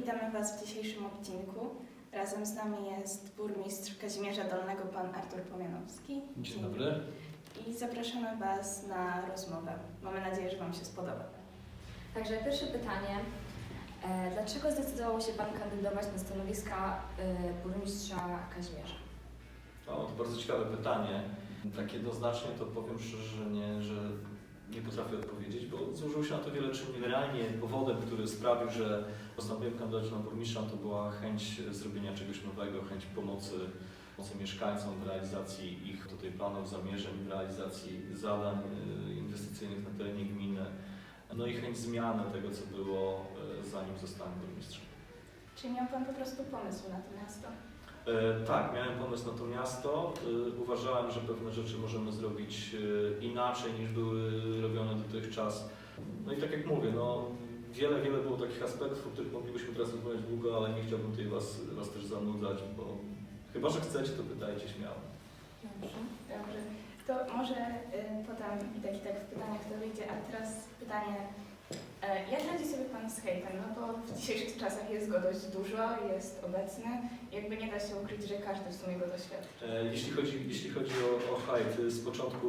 witamy Was w dzisiejszym odcinku. Razem z nami jest burmistrz Kazimierza Dolnego, pan Artur Pomianowski. Dzień dobry. I zapraszamy Was na rozmowę. Mamy nadzieję, że Wam się spodoba. Także pierwsze pytanie. E, Dlaczego zdecydował się Pan kandydować na stanowiska e, burmistrza Kazimierza? O, to bardzo ciekawe pytanie. Tak jednoznacznie to powiem szczerze, że nie, że nie potrafię odpowiedzieć, bo złożyło się na to wiele czynników. Generalnie powodem, który sprawił, że postanowiłem kandydować na burmistrza, to była chęć zrobienia czegoś nowego, chęć pomocy, pomocy mieszkańcom w realizacji ich tutaj planów, zamierzeń, w realizacji zadań y, inwestycyjnych na terenie gminy. No i chęć zmiany tego, co było y, zanim zostałem burmistrzem. Czy miał Pan po prostu pomysł na to miasto? E, Tak, miałem pomysł na to miasto. E, Uważałem, że pewne rzeczy możemy zrobić e, inaczej niż były robione dotychczas. No i tak jak mówię, no, wiele, wiele było takich aspektów, o których moglibyśmy teraz rozmawiać długo, ale nie chciałbym tutaj was, was też zanudzać, bo chyba, że chcecie, to pytajcie śmiało. Dobrze. Dobrze. To może potem i tak i tak w pytaniach to wyjdzie, a teraz pytanie. E, Jak radzi sobie Pan z hejtem? No bo w dzisiejszych czasach jest go dość dużo, jest obecny. Jakby nie da się ukryć, że każdy w sumie go doświadcza. E, Jeśli chodzi, jeśli chodzi o, o hejt, z początku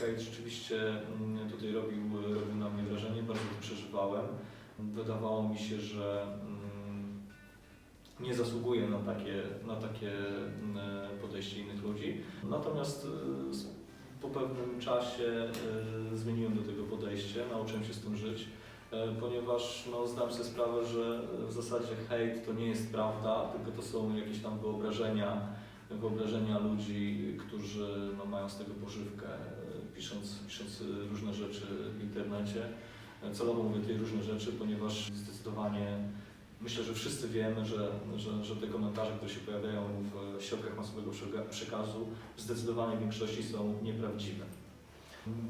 hejt rzeczywiście mm, tutaj robił, robił na mnie wrażenie, bardzo to przeżywałem. Wydawało mi się, że mm, nie zasługuję na takie, na takie mm, podejście innych ludzi. Natomiast e, po pewnym czasie e, zmieniłem do tego podejście, nauczyłem się z tym żyć, e, ponieważ no, zdałem sobie sprawę, że w zasadzie hejt to nie jest prawda, tylko to są jakieś tam wyobrażenia, wyobrażenia ludzi, którzy no, mają z tego pożywkę, e, pisząc, pisząc e, różne rzeczy w internecie. E, Celowo mówię tutaj różne rzeczy, ponieważ zdecydowanie myślę, że wszyscy wiemy, że, że, że te komentarze, które się pojawiają w środkach masowego przeka- przekazu, w zdecydowanej większości są nieprawdziwe.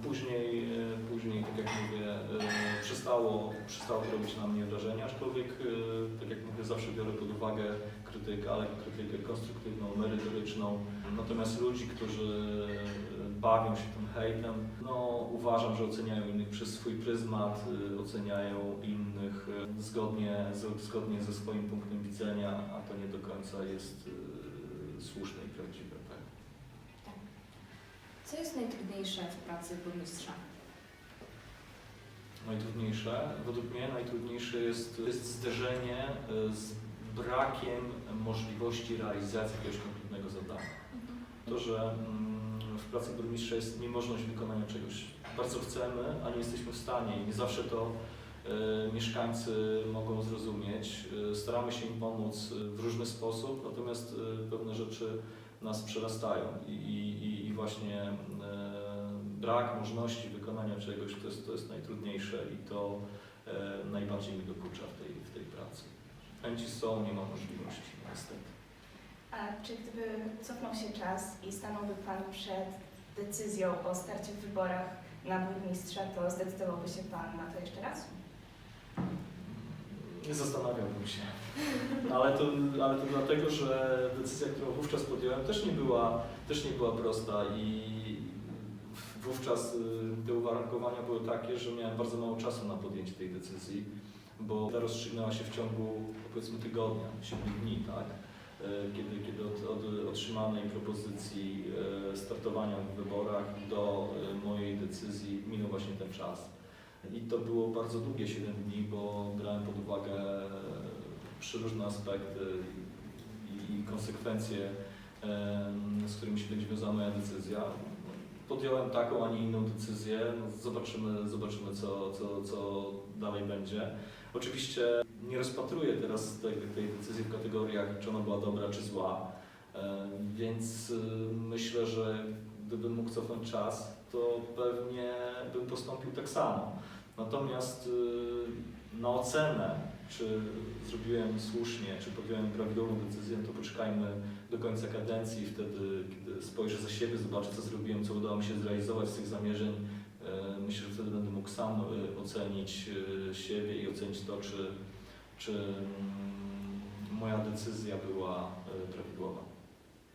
Później, e, później tak jak mówię, e, przestało, przestało to robić na mnie wrażenie, aczkolwiek, e, tak jak mówię, zawsze biorę pod uwagę krytykę, ale krytykę konstruktywną, merytoryczną. Natomiast ludzi, którzy bawią się tym hejtem, no uważam, że oceniają innych przez swój pryzmat, oceniają innych zgodnie, zgodnie ze swoim punktem widzenia, a to nie do końca jest słuszne i prawdziwe. Tak. Co jest najtrudniejsze w pracy burmistrza? Najtrudniejsze, według mnie najtrudniejsze jest, jest zderzenie y, z brakiem możliwości realizacji jakiegoś konkretnego zadania. To, że mm, w pracy burmistrza jest niemożność wykonania czegoś. Bardzo chcemy, a nie jesteśmy w stanie i nie zawsze to e, mieszkańcy mogą zrozumieć. E, staramy się im pomóc e, w różny sposób, natomiast e, pewne rzeczy nas przerastają i, i właśnie e, brak możliwości wykonania czegoś to jest, to jest najtrudniejsze i to e, najbardziej mi dokucza w tej, w tej pracy. Chęci są, nie ma możliwości, niestety. A czy gdyby cofnął się czas i stanąłby Pan przed decyzją o starcie w wyborach na burmistrza, to zdecydowałby się Pan na to jeszcze raz? Nie zastanawiałbym się. Ale to, ale to dlatego, że decyzja, którą wówczas podjąłem, też nie była, też nie była prosta i wówczas y, te uwarunkowania były takie, że miałem bardzo mało czasu na podjęcie tej decyzji, bo ta rozstrzygnęła się w ciągu powiedzmy tygodnia, 7 dni, tak? Y, Kiedy, kiedy od, od otrzymanej propozycji y, startowania w wyborach do mojej decyzji minął właśnie ten czas. I to było bardzo długie 7 dni, bo brałem pod uwagę przeróżne aspekty i, konsekwencje, z którymi się będzie wiązała moja decyzja. Podjąłem taką, a nie inną decyzję. No, Zobaczymy, zobaczymy co, co, co dalej będzie. Oczywiście nie rozpatruję teraz tej, tej decyzji w kategoriach, czy ona była dobra, czy zła. Więc y, myślę, że gdybym mógł cofnąć czas, to pewnie bym postąpił tak samo. Natomiast y, na ocenę, czy zrobiłem słusznie, czy podjąłem prawidłową decyzję, to poczekajmy do końca kadencji. Wtedy, kiedy spojrzę za siebie, zobaczę, co zrobiłem, co udało mi się zrealizować z tych zamierzeń. y, Myślę, że wtedy będę mógł sam y, ocenić y, siebie i ocenić to, czy, czy mm, moja decyzja była prawidłowa.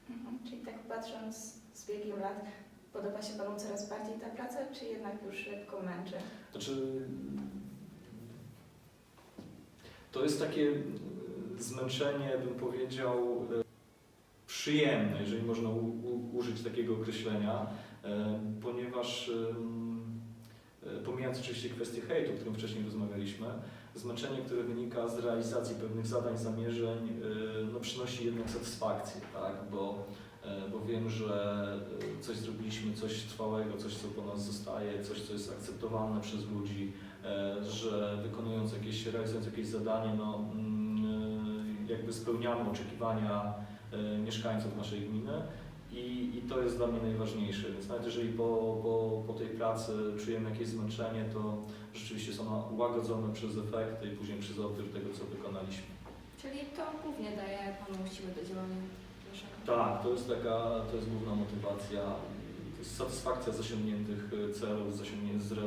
Mhm. Czyli tak patrząc z biegiem lat, podoba się Panu coraz bardziej ta praca, czy jednak już lekko męczy? Znaczy, to jest takie, zmęczenie, bym powiedział, e, przyjemne, jeżeli można użyć takiego określenia, e, ponieważ e, pomijając oczywiście kwestię hejtu, o którym wcześniej rozmawialiśmy, zmęczenie, które wynika z realizacji pewnych zadań, zamierzeń, no, przynosi jednak satysfakcję, tak? bo, bo wiem, że coś zrobiliśmy, coś trwałego, coś, co po nas zostaje, coś, co jest akceptowalne przez ludzi, że wykonując jakieś, realizując jakieś zadanie, no, mm, e, jakby spełniamy oczekiwania e, mieszkańców naszej gminy. I, I to jest dla mnie najważniejsze, więc nawet jeżeli po, po, po tej pracy czujemy jakieś zmęczenie, to rzeczywiście jest ono łagodzone przez efekty i później przez odbiór tego, co wykonaliśmy. Czyli to głównie daje Panu siłę do działania. Tak, to jest taka, to jest główna motywacja, satysfakcja z osiągniętych e, celów, z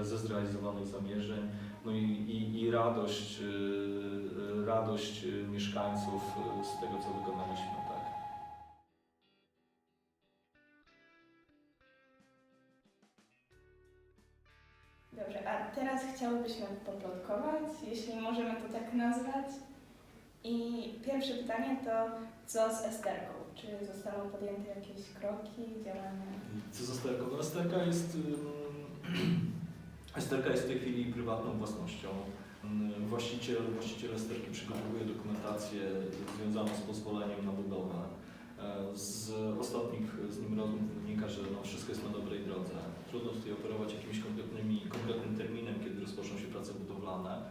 ze zrealizowanych zamierzeń, no i, i, i radość, e, e, radość mieszkańców z tego, co wykonaliśmy, tak. Dobrze, a teraz chciałybyśmy poplotkować, jeśli możemy to tak nazwać. I pierwsze pytanie to, co z Esterką? Czy zostały podjęte jakieś kroki, działania? Co z Esterką? No Esterka jest, Esterka jest w tej chwili prywatną własnością. Ym, Właściciel, właściciel Esterki przygotowuje dokumentację związaną z pozwoleniem na budowę. E, Z ostatnich z nim rozmów wynika, że no wszystko jest na dobrej drodze. Trudno tutaj operować jakimś konkretnym terminem, kiedy rozpoczną się prace budowlane.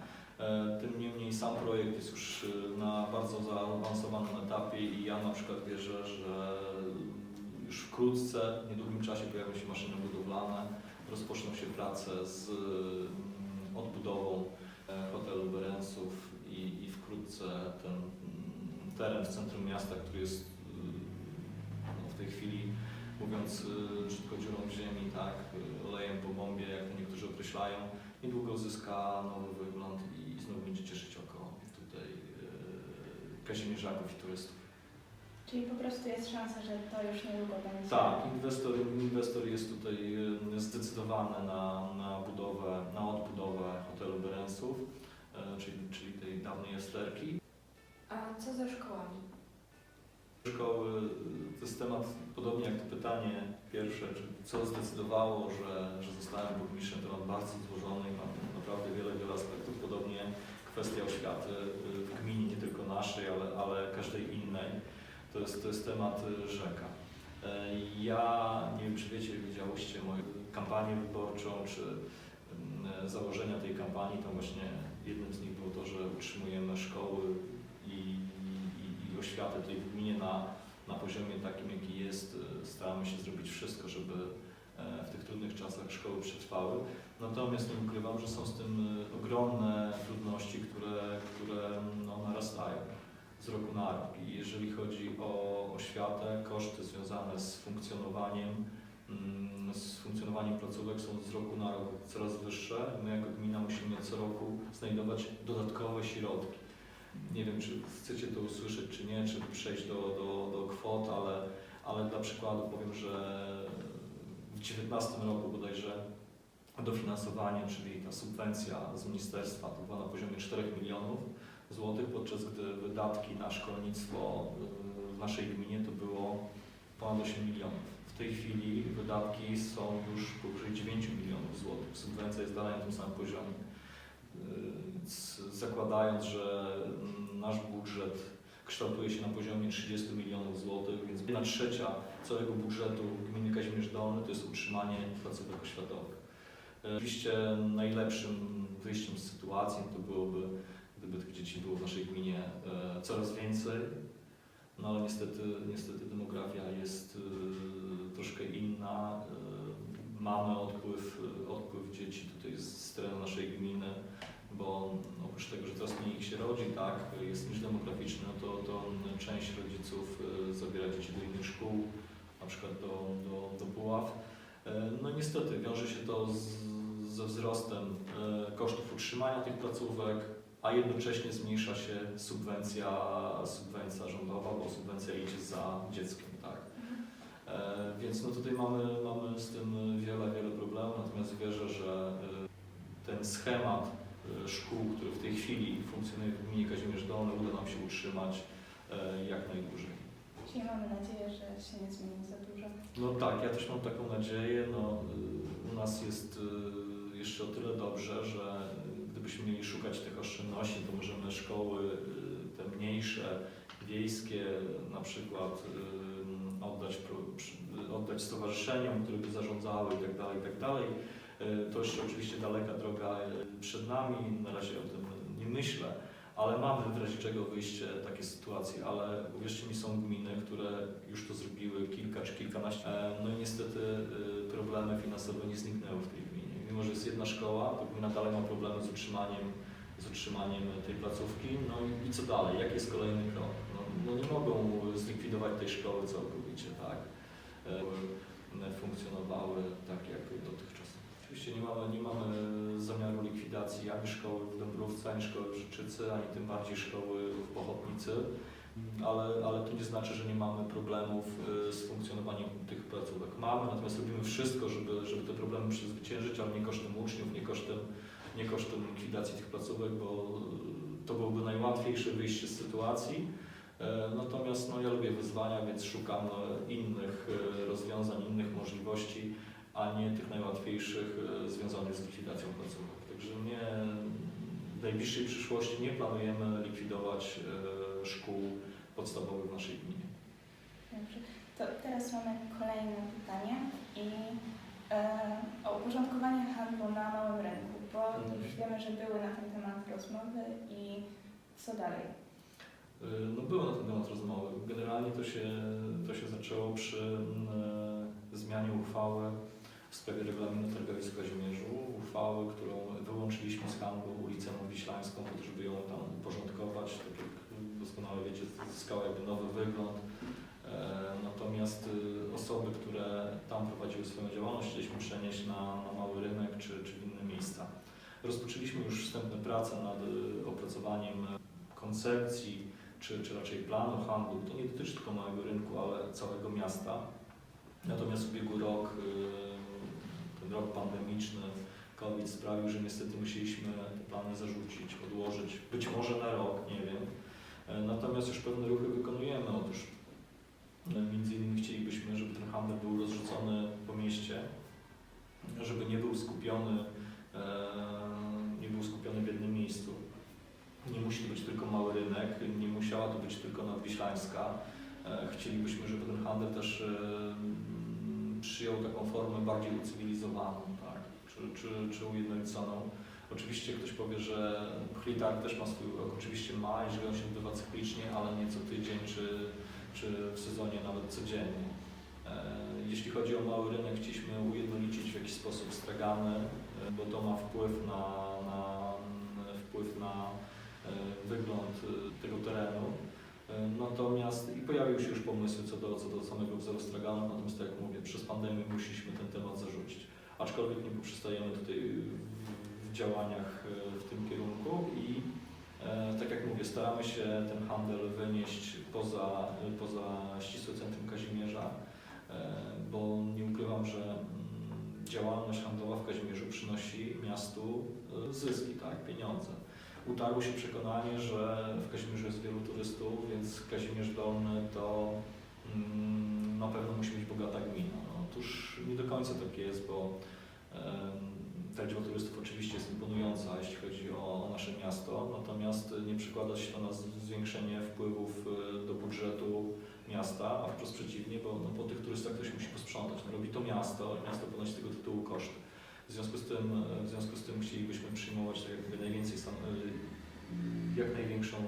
E, Tym niemniej sam projekt jest już e, na bardzo zaawansowanym etapie i ja na przykład wierzę, że już wkrótce, w niedługim czasie pojawią się maszyny budowlane, rozpoczną się prace z mm, odbudową e, hotelu Berensów i, i wkrótce ten mm, teren w centrum miasta, który jest y, no, w tej chwili, mówiąc brzydko dziurą w ziemi, tak, olejem po bombie, jak to niektórzy określają, niedługo uzyska nowy wygląd i znowu będzie cieszyć oko tutaj y, kazimierzaków i turystów. Czyli po prostu jest szansa, że to już niedługo będzie. Tak, inwestor, inwestor jest tutaj y, zdecydowany na, na budowę, na odbudowę hotelu Berensów, y, czyli, czyli tej dawnej Esterki. A co ze szkołami? Szkoły to jest temat, podobnie jak to pytanie pierwsze, co zdecydowało, że, że zostałem burmistrzem, temat bardzo złożony i ma naprawdę wiele, wiele aspektów. Podobnie kwestia oświaty y, w gminie, nie tylko naszej, ale, ale każdej innej. To jest, to jest temat y, rzeka. E, Ja nie wiem, czy wiecie, widziałyście moją kampanię wyborczą, czy założenia tej kampanii. Tam właśnie jednym z nich było to, że utrzymujemy szkoły i, i, i oświatę tej w gminie na, na poziomie takim, jaki jest. Staramy się zrobić wszystko, żeby w tych trudnych czasach szkoły przetrwały. Natomiast nie ukrywam, że są z tym e, ogromne trudności, które, które no, narastają z roku na rok. I jeżeli chodzi o oświatę, koszty związane z funkcjonowaniem, mm, z funkcjonowaniem placówek są z roku na rok coraz wyższe. My jako gmina musimy co roku znajdować dodatkowe środki. Nie wiem, czy chcecie to usłyszeć, czy nie, czy przejść do, do, do kwot, ale, ale dla przykładu powiem, że w 2019 roku bodajże dofinansowanie, czyli ta subwencja z ministerstwa, to była na poziomie 4 milionów złotych, podczas gdy wydatki na szkolnictwo y, w naszej gminie to było ponad 8 milionów. W tej chwili wydatki są już powyżej 9 milionów złotych. Subwencja jest dalej na tym samym poziomie. Y, zakładając, że mm, nasz budżet kształtuje się na poziomie 30 milionów złotych, więc jedna trzecia całego budżetu gminy Kazimierz Dolny to jest utrzymanie placówek oświatowych. Oczywiście najlepszym wyjściem z sytuacji to byłoby gdyby tych dzieci było w naszej gminie e, coraz więcej. No ale niestety, niestety demografia jest e, troszkę inna. E, mamy odpływ, odpływ dzieci tutaj z, terenu naszej gminy, bo oprócz tego, że coraz mniej ich się rodzi, tak, jest niż demograficzny, to, to część rodziców e, zabiera dzieci do innych szkół, na przykład do, do, do Puław. E, No niestety wiąże się to z, ze wzrostem e, kosztów utrzymania tych placówek, a jednocześnie zmniejsza się subwencja, subwencja rządowa, bo subwencja idzie za dzieckiem, tak. E, więc no tutaj mamy, mamy z tym wiele, wiele problemów, natomiast wierzę, że ten schemat szkół, które w tej chwili funkcjonują w gminie Kazimierz Dolny, uda nam się utrzymać jak najdłużej. Czyli mamy nadzieję, że się nie zmieni za dużo. No tak, ja też mam taką nadzieję. No, y, u nas jest y, jeszcze o tyle dobrze, że gdybyśmy mieli szukać tych oszczędności, to możemy szkoły y, te mniejsze, wiejskie na przykład oddać, oddać stowarzyszeniom, które by zarządzały itd. itd. Y, To jeszcze oczywiście daleka droga przed nami, na razie o tym nie myślę, ale mamy w razie czego wyjście takie sytuacje, ale uwierzcie mi, są gminy, które już to zrobiły kilka czy kilkanaście. E, No i niestety y, problemy finansowe nie zniknęły w tej gminie. Mimo, że jest jedna szkoła, to gmina dalej ma problemy z utrzymaniem, z utrzymaniem tej placówki. No i, co dalej? Jaki jest kolejny krok? No, no nie mogą zlikwidować tej szkoły całkowicie, tak? E, funkcjonowały tak jak dotychczas. Oczywiście nie mamy, nie mamy zamiaru likwidacji ani szkoły w Dąbrówce, ani szkoły w Życzycy, ani tym bardziej szkoły w Pochotnicy, ale, ale to nie znaczy, że nie mamy problemów y, z funkcjonowaniem tych placówek. Mamy, natomiast robimy wszystko, żeby, żeby te problemy przezwyciężyć, ale nie kosztem uczniów, nie kosztem, nie kosztem likwidacji tych placówek, bo y, to byłoby najłatwiejsze wyjście z sytuacji. E, Natomiast no, ja lubię wyzwania, więc szukam e, innych e, rozwiązań, innych możliwości, a nie tych najłatwiejszych e, związanych z likwidacją placówek. Także nie, w najbliższej przyszłości nie planujemy likwidować e, szkół podstawowych w naszej gminie. Dobrze. To teraz mamy kolejne pytanie i e, o uporządkowanie handlu na małym rynku, bo Mhm. już wiemy, że były na ten temat rozmowy i co dalej? No były na ten temat rozmowy. Generalnie to się, to się zaczęło przy zmianie uchwały w sprawie regulaminu targowisk w Kazimierzu. Uchwały, którą wyłączyliśmy z handlu ulicę Wiślańską, po to, żeby ją tam uporządkować. Tak jak doskonale wiecie, zyskała jakby nowy wygląd. E, Natomiast y, osoby, które tam prowadziły swoją działalność, chcieliśmy przenieść na, na mały rynek czy, czy inne miejsca. Rozpoczęliśmy już wstępne prace nad y, opracowaniem e, koncepcji, czy, czy raczej planu handlu. To nie dotyczy tylko małego rynku, ale całego miasta. Natomiast ubiegły rok, y, rok pandemiczny, COVID sprawił, że niestety musieliśmy te plany zarzucić, odłożyć, być może na rok, nie wiem. E, Natomiast już pewne ruchy wykonujemy. Otóż e, między innymi chcielibyśmy, żeby ten handel był rozrzucony po mieście, żeby nie był skupiony, e, nie był skupiony w jednym miejscu. Nie musi być tylko mały rynek, nie musiała to być tylko nadwiślańska. Chcielibyśmy, żeby ten handel też przyjął taką formę bardziej ucywilizowaną, tak? czy, czy, czy ujednoliconą. Oczywiście ktoś powie, że Chlitarg też ma swój urok. Oczywiście ma, jeżeli on się odbywa cyklicznie, ale nie co tydzień, czy, czy w sezonie nawet codziennie. E, Jeśli chodzi o mały rynek, chcieliśmy ujednolicić w jakiś sposób stragany, e, bo to ma wpływ na, na, wpływ na e, wygląd tego terenu. E, Natomiast i pojawiły się już pomysły co do, co do samego wzoru straganu, natomiast tak jak mówię, przez pandemię musieliśmy ten temat zarzucić. Aczkolwiek nie poprzestajemy tutaj w- działaniach e, w tym kierunku i e, tak jak mówię, staramy się ten handel wynieść poza, poza ścisłe centrum Kazimierza, bo nie ukrywam, że mm, działalność handlowa w Kazimierzu przynosi miastu zyski, tak, pieniądze. Utarło się przekonanie, że w Kazimierzu jest wielu turystów, więc Kazimierz Dolny to mm, na pewno musi być bogata gmina. No, otóż nie do końca tak jest, bo ta liczba turystów oczywiście jest imponująca, jeśli chodzi o, nasze miasto, natomiast nie przekłada się to na zwiększenie wpływów e, do budżetu miasta, a wprost przeciwnie, bo no, po tych turystach ktoś musi posprzątać. No, robi to miasto i miasto ponosi z tego tytułu koszty. W związku z tym, w związku z tym chcielibyśmy przyjmować tak jakby najwięcej, e, jak największą e,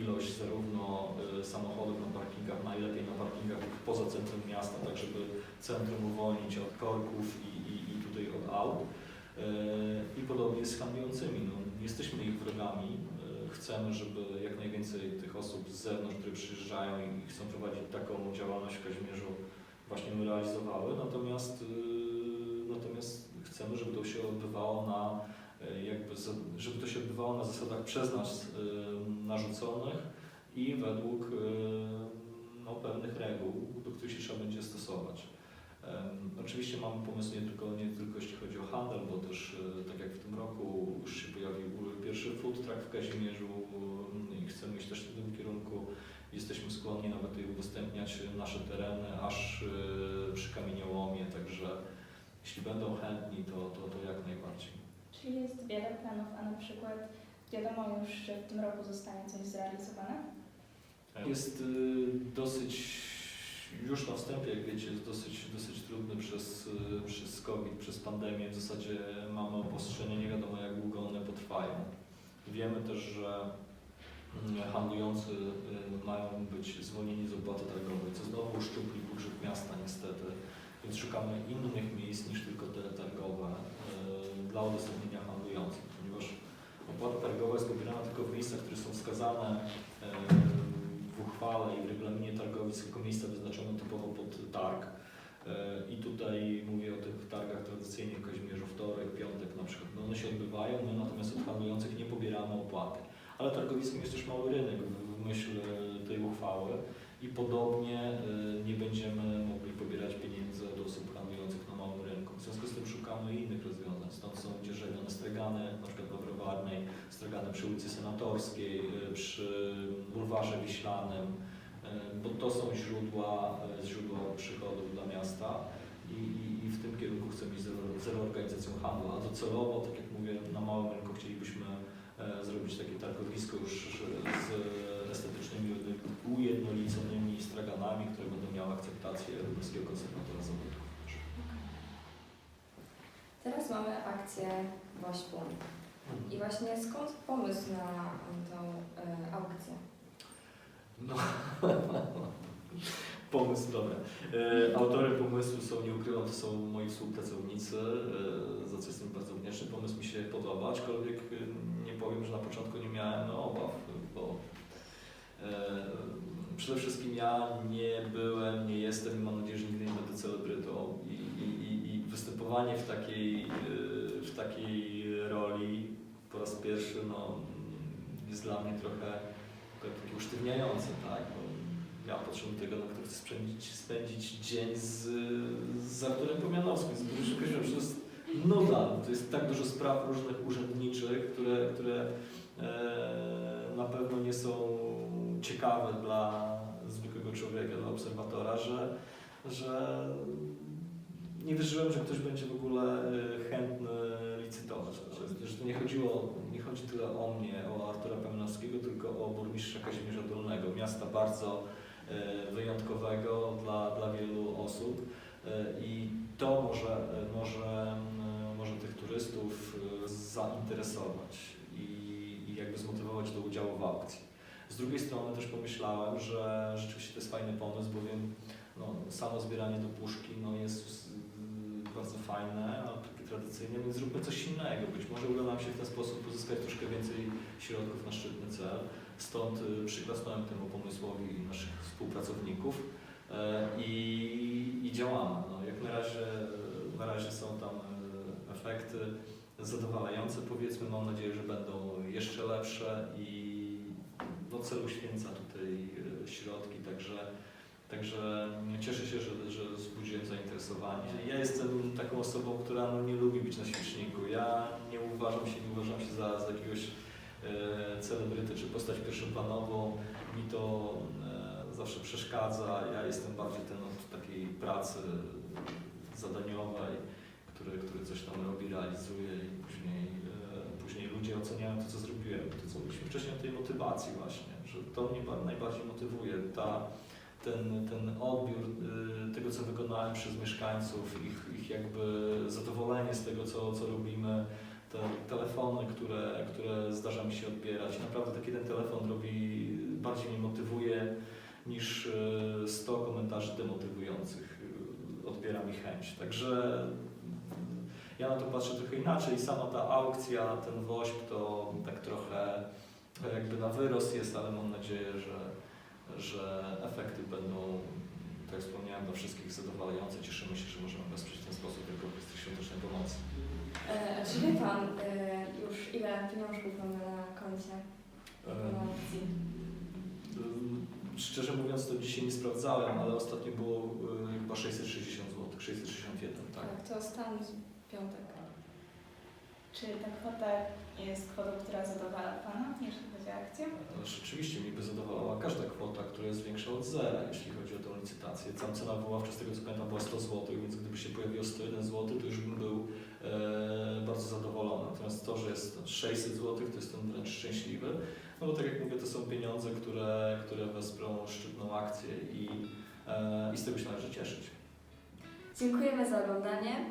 ilość zarówno e, samochodów na parkingach, najlepiej na parkingach poza centrum miasta, tak żeby centrum uwolnić od korków i, i, i tutaj od aut. E, I podobnie z handlującymi. No, jesteśmy ich wrogami. Chcemy, żeby jak najwięcej tych osób z zewnątrz, które przyjeżdżają i chcą prowadzić taką działalność w Kazimierzu, właśnie realizowały. Natomiast, e, natomiast chcemy, żeby to się odbywało na e, jakby, żeby to się odbywało na zasadach przez nas e, narzuconych i według e, no, pewnych reguł, do których się trzeba będzie stosować. Oczywiście mamy pomysł nie tylko, nie tylko jeśli chodzi o handel, bo też tak jak w tym roku już się w Kazimierzu mm, i chcemy iść też w tym kierunku. Jesteśmy skłonni nawet udostępniać nasze tereny aż przy kamieniołomie, jeśli będą chętni, to, to, to jak najbardziej. Czyli jest wiele planów, a na przykład wiadomo już, że w tym roku zostanie coś zrealizowane? Jest y, dosyć, już na wstępie, jak wiecie, jest dosyć, dosyć trudny przez, y, przez COVID, przez pandemię. W zasadzie mamy obostrzenia, nie wiadomo jak długo one potrwają. Wiemy też, że mm, handlujący y, mają być zwolnieni z opłaty targowej, co znowu uszczupli budżet miasta niestety. Więc szukamy innych miejsc niż tylko te targowe y, dla udostępnienia handlujących, ponieważ opłata targowa jest pobierana tylko w miejscach, które są wskazane y, w uchwale i w regulaminie targowisk jako miejsca wyznaczone typowo pod targ. E, I tutaj mówię o tych targach tradycyjnych Kazimierzu wtorek, piątek na przykład. No one się odbywają, my natomiast od handlujących nie pobieramy opłaty. Ale targowiskiem jest też mały rynek w- myśl e, tej uchwały i podobnie e, nie będziemy mogli pobierać pieniędzy od osób handlujących na małym rynku. W związku z tym szukamy innych rozwiązań. Stąd są dzierżawione stragany, na przykład na Browarnej, stragany przy ulicy Senatorskiej, e, przy bulwarze Wiślanym, e, bo to są źródła, źródła przychodów dla miasta i, i, i w tym kierunku chcemy iść z re- z reorganizacją handlu, a docelowo, tak jak mówię, na małym rynku chcielibyśmy zrobić takie targowisko już z estetycznymi ujednoliconymi straganami, które będą miały akceptację Lubelskiego Konserwatora Zabytków. Teraz mamy akcję Wośpu. I właśnie skąd pomysł na tą e, aukcję? No, pomysł dobry. E, autorem pomysłu są, nie ukrywam, to są moi współpracownicy, e, za co jestem bardzo wdzięczny. Pomysł mi się podoba, aczkolwiek e, powiem, że na początku nie miałem no, obaw, bo e, przede wszystkim ja nie byłem, nie jestem i mam nadzieję, że nigdy nie będę celebrytą i, i, i, występowanie w takiej, e, w takiej roli po raz pierwszy no, jest dla mnie trochę takie usztywniające, tak? Bo ja potrzebuję tego, na którym chcę spędzić, spędzić dzień z, z Arturem Pomianowskim, z Boryszem. To jest nuda. To jest tak dużo spraw różnych urzędniczych, które, które e, na pewno nie są ciekawe dla zwykłego człowieka, dla obserwatora, że, że nie wierzyłem, że ktoś będzie w ogóle e, chętny licytować. To nie chodziło, nie chodzi tyle o mnie, o Artura Pełnowskiego, tylko o burmistrza Kazimierza Dolnego, miasta bardzo e, wyjątkowego dla, dla wielu osób i to może, może, turystów e, zainteresować i, i jakby zmotywować do udziału w aukcji. Z drugiej strony też pomyślałem, że rzeczywiście to jest fajny pomysł, bowiem no, samo zbieranie do puszki no, jest y, bardzo fajne, ale takie tradycyjne, więc zróbmy coś innego. Być może uda nam się w ten sposób pozyskać troszkę więcej środków na szczytny cel. Stąd y, przyklasnąłem temu pomysłowi naszych współpracowników e, i, i działamy. No, jak na razie są tam e, efekty zadowalające powiedzmy. Mam nadzieję, że będą jeszcze lepsze i no, cel uświęca tutaj e, środki, także Także cieszę się, że, że wzbudziłem zainteresowanie. Ja jestem taką osobą, która no, nie lubi być na świeczniku. Ja nie uważam się, nie uważam się za, za jakiegoś e, celebrytę czy postać pierwszoplanową. Mi to e, zawsze przeszkadza. Ja jestem bardziej ten od takiej pracy zadaniowej, który, który coś tam robi, realizuje i później, e, później ludzie oceniają to, co zrobiłem. To, co mówiliśmy wcześniej o tej motywacji właśnie, że to mnie ba- najbardziej motywuje. Ta, ten, ten odbiór y, tego, co wykonałem przez mieszkańców, ich, ich jakby zadowolenie z tego, co, co robimy, te telefony, które, które zdarza mi się odbierać. Naprawdę taki jeden telefon robi, bardziej mnie motywuje niż y, 100 komentarzy demotywujących. Odbiera mi chęć. Także ja na to patrzę trochę inaczej. Sama ta aukcja, ten woźb to tak trochę jakby na wyrost jest, ale mam nadzieję, że że efekty będą, tak jak wspomniałem, dla wszystkich zadowalające. Cieszymy się, że możemy wesprzeć w ten sposób jako kwestię świątecznej pomocy. E, a czy wie Pan e, już ile pieniążków mamy na koncie aukcji? Ym, Szczerze mówiąc, to dzisiaj nie sprawdzałem, ale ostatnio było y, chyba 660 zł, 661, tak. Tak, to stan piątek. Czy ta kwota jest kwotą, która zadowala Pana, jeśli chodzi o akcję? No, Rzeczywiście mnie by zadowalała każda kwota, która jest większa od zera, jeśli chodzi o tę licytację. Tam cena wywoławcza, z tego co pamiętam, była 100 zł, więc gdyby się pojawiło 101 zł, to już bym był e, bardzo zadowolony. Natomiast to, że jest 600 zł, to jestem wręcz szczęśliwy, no bo tak jak mówię, to są pieniądze, które, które wesprą szczytną akcję i, e, i z tego się należy cieszyć. Dziękujemy za oglądanie.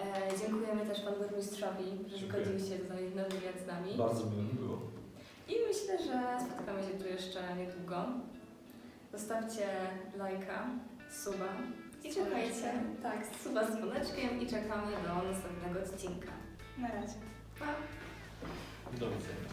E, dziękujemy też Panu Burmistrzowi, że Dziękuję. zgodził się tutaj na wywiad z nami. Bardzo miło mi było. I myślę, że spotkamy się tu jeszcze niedługo. Zostawcie lajka, suba i czekajcie. Tak, suba z dzwoneczkiem i czekamy do następnego odcinka. Na razie. Pa! Do widzenia.